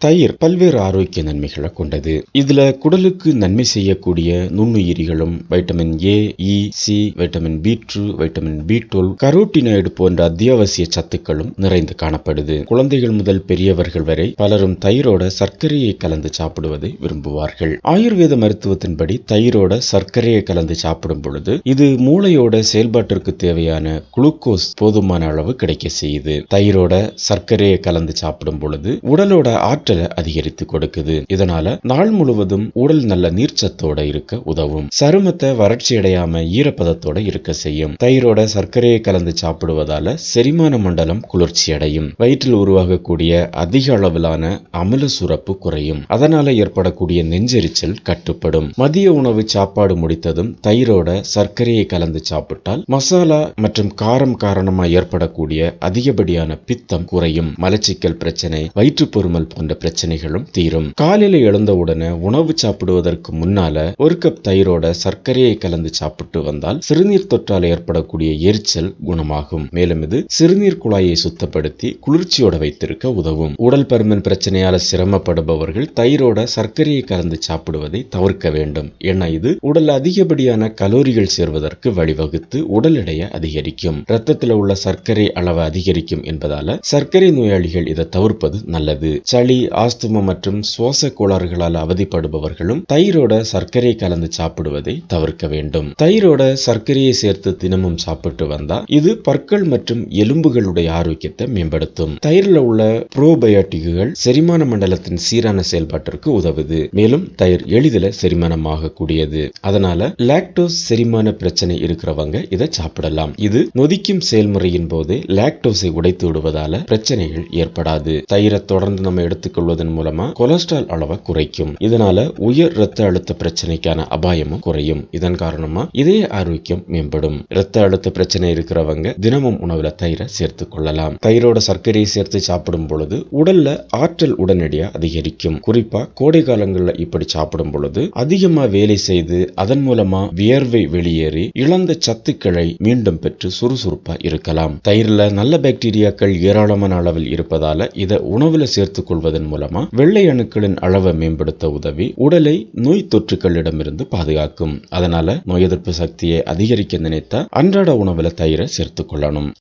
தயிர் பல்வேறு ஆரோக்கிய நன்மைகளை கொண்டது. இதுல குடலுக்கு நன்மை செய்யக்கூடிய நுண்ணுயிரிகளும் vitamin A E C vitamin B two vitamin B twelve carotenoid போன்ற அத்தியாவசிய சத்துக்களும் நிறைந்து காணப்படுது. குழந்தைகள் முதல் பெரியவர்கள் வரை பலரும் தயிரோட சர்க்கரையை கலந்து சாப்பிடுவதை விரும்புவார்கள். ஆயுர்வேத மருத்துவத்தின்படி தயிரோட சர்க்கரையை கலந்து சாப்பிடும் பொழுது இது மூளையோட செயல்பாட்டிற்கு தேவையான குளுக்கோஸ் போதுமான அளவு கிடைக்க செய்யுது. தயிரோட சர்க்கரையை கலந்து சாப்பிடும் பொழுது உடலோட ஆற்றலை அதிகரித்து கொடுக்குது. இதனால நாள் முழுவதும் உடல் நல்ல நீர்ச்சத்தோட இருக்க உதவும். சருமத்தை வறட்சி அடையாம ஈரப்பதத்தோட இருக்க செய்யும். தயிரோட சர்க்கரையை கலந்து சாப்பிடுவதால செரிமான மண்டலம் குளிர்ச்சி அடையும் வயிற்றில் உருவாகக்கூடிய அதிக அளவிலான அமில சுரப்பு குறையும். அதனால ஏற்படக்கூடிய நெஞ்செரிச்சல் கட்டுப்படும். மதிய உணவு சாப்பாடு முடித்ததும் தயிரோட சர்க்கரையை கலந்து சாப்பிட்டால் மசாலா மற்றும் காரம் காரணமா ஏற்படக்கூடிய அதிகப்படியான பித்தம் குறையும். மலச்சிக்கல் பிரச்சனை வயிற்றுப்பொருமல் போன்ற பிரச்சனைகளும் தீரும். காலையில எழுந்தவுடனே உணவு சாப்பிடுவதற்கு முன்னால ஒரு கப் தயிரோட சர்க்கரையை கலந்து சாப்பிட்டு வந்தால் சிறுநீர் தொற்றால் ஏற்படக்கூடிய எரிச்சல் குணமாகும். மேலும் இது சிறுநீர் குழாயை சுத்தப்படுத்தி குளிர்ச்சியோட வைத்திருக்க உதவும். உடல் பருமன் பிரச்சனையால சிரமப்படுபவர்கள் தயிரோட சர்க்கரையை கலந்து சாப்பிடுவதை தவிர்க்க வேண்டும். ஏன்னா இது உடல் அதிகப்படியான கலோரிகள் சேர்வதற்கு வழிவகுத்து உடல் எடையை அதிகரிக்கும். ரத்தத்தில் உள்ள சர்க்கரை அளவை அதிகரிக்கும் என்பதால சர்க்கரை நோயாளிகள் இதை தவிர்ப்பது நல்லது. சளி ஆஸ்துமா மற்றும் சுவாச கோளாறுகளால் அவதிப்படுபவர்களும் தயிரோட சர்க்கரை கலந்து சாப்பிடுவதை தவிர்க்க வேண்டும். தயிரோட சர்க்கரையை சேர்த்து தினமும் சாப்பிட்டு வந்தா இது பற்கள் மற்றும் எலும்புகளுடைய ஆரோக்கியத்தை மேம்படுத்தும். தயிரில் உள்ள புரோபயோட்டிக்குகள் செரிமான மண்டலத்தின் சீரான செயல்பாட்டிற்கு உதவுது. மேலும் தயிர் எளிதில் செரிமானமாக கூடியது அதனால லாக்டோஸ் செரிமான பிரச்சனை இருக்கிறவங்க இதை சாப்பிடலாம். இது நொதிக்கும் செயல்முறையின் போது லாக்டோஸை உடைத்து விடுவதால பிரச்சனைகள் ஏற்படாது. தயிரை தொடர்ந்து நம்ம எடுத்துக்கொள்வதன் மூலமா கொலஸ்ட்ரால் அளவை குறைக்கும். இதனால உயர் ரத்த அழுத்த பிரச்சனைக்கான அபாயமும் குறையும். இதன் காரணமா இதய ஆரோக்கியம் மேம்படும். இரத்த அழுத்த பிரச்சனை இருக்கிறவங்க தினமும் உணவுல தயிரை சேர்த்துக் கொள்ளலாம். தயிரோட சர்க்கரையை சேர்த்து சாப்பிடும் பொழுது உடல்ல ஆற்றல் உடனடியா அதிகரிக்கும். குறிப்பா கோடை காலங்கள்ல இப்படி சாப்பிடும் பொழுது அதிகமா வேலை செய்து அதன் மூலமா வியர்வை வெளியேறி இழந்த சத்துக்களை மீண்டும் பெற்று சுறுசுறுப்பா இருக்கலாம். தயிர்ல நல்ல பாக்டீரியாக்கள் ஏராளமான அளவில் இருப்பதால இதை உணவுல சேர்த்துக் கொள்வதன் மூலமா வெள்ளை அணுக்களின் அளவை மேம்படுத்த உதவி உடலை நோய் தொற்றுக்களிடமிருந்து பாதுகாக்கும். அதனால நோய் எதிர்ப்பு சக்தியை அதிகரிக்க நினைத்தா அன்றாட உணவுல தயிரை சேர்த்துக் கொள்ளணும்.